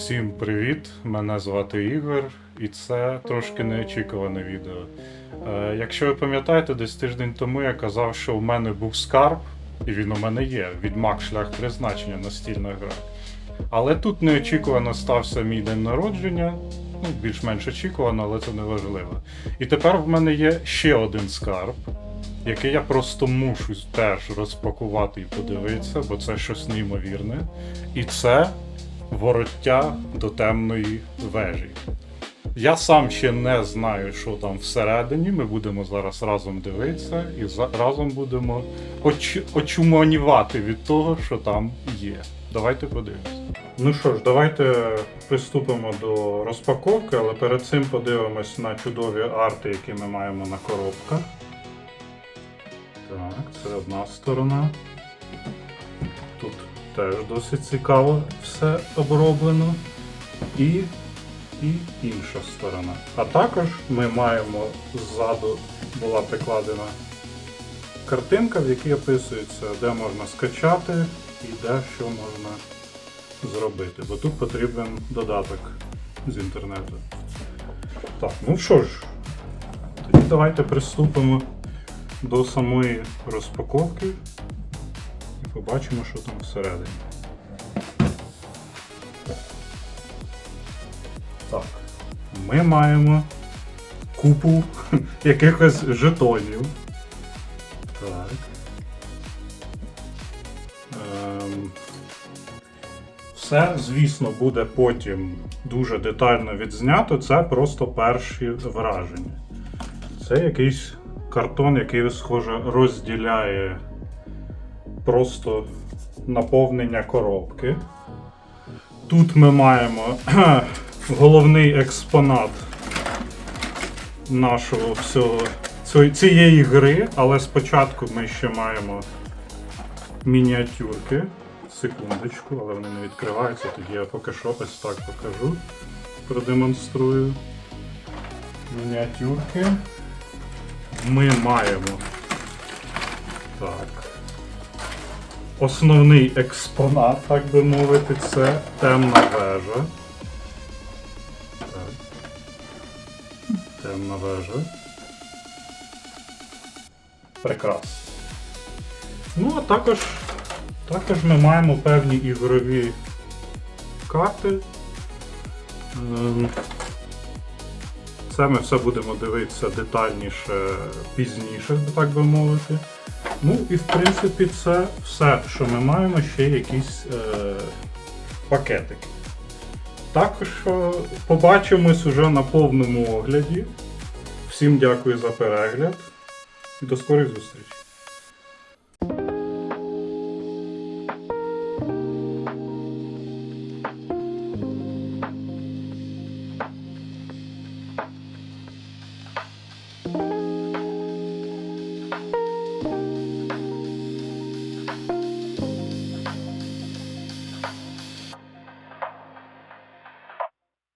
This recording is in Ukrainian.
Всім привіт! Мене звати Ігор, і це трошки неочікуване відео. Е, якщо ви пам'ятаєте, десь тиждень тому я казав, що в мене був скарб, і він у мене є. Відьмак шлях призначення настільна гра. Але тут неочікувано стався мій день народження. Ну, більш-менш очікувано, але це не важливо. І тепер в мене є ще один скарб, який я просто мушу теж розпакувати і подивитися, бо це щось неймовірне. І це вороття до темної вежі. Я сам ще не знаю, що там всередині. Ми будемо зараз разом дивитися і разом будемо оч- очуманівати від того, що там є. Давайте подивимось. Ну що ж, давайте приступимо до розпаковки, але перед цим подивимось на чудові арти, які ми маємо на коробках. Так, це одна сторона. Теж досить цікаво все оброблено. І, і інша сторона. А також ми маємо ззаду була прикладена картинка, в якій описується, де можна скачати і де що можна зробити. Бо тут потрібен додаток з інтернету. Так, ну що ж, тоді давайте приступимо до самої розпаковки побачимо, що там всередині. Так, ми маємо купу якихось жетонів. Так. Ем, все, звісно, буде потім дуже детально відзнято. Це просто перші враження. Це якийсь картон, який, схоже, розділяє просто наповнення коробки. Тут ми маємо головний експонат нашого всього цієї- гри, але спочатку ми ще маємо мініатюрки. Секундочку, але вони не відкриваються, тоді я поки що ось так покажу. Продемонструю. Мініатюрки. Ми маємо. Так. Основний експонат, так би мовити, це темна вежа. Так. Темна вежа. Прекрасно. Ну, а також, також ми маємо певні ігрові карти. Ем, Це ми все будемо дивитися детальніше пізніше, так би мовити. Ну і в принципі це все, що ми маємо, ще якісь е, пакетики. Також е, побачимось уже на повному огляді. Всім дякую за перегляд і до скорих зустрічей.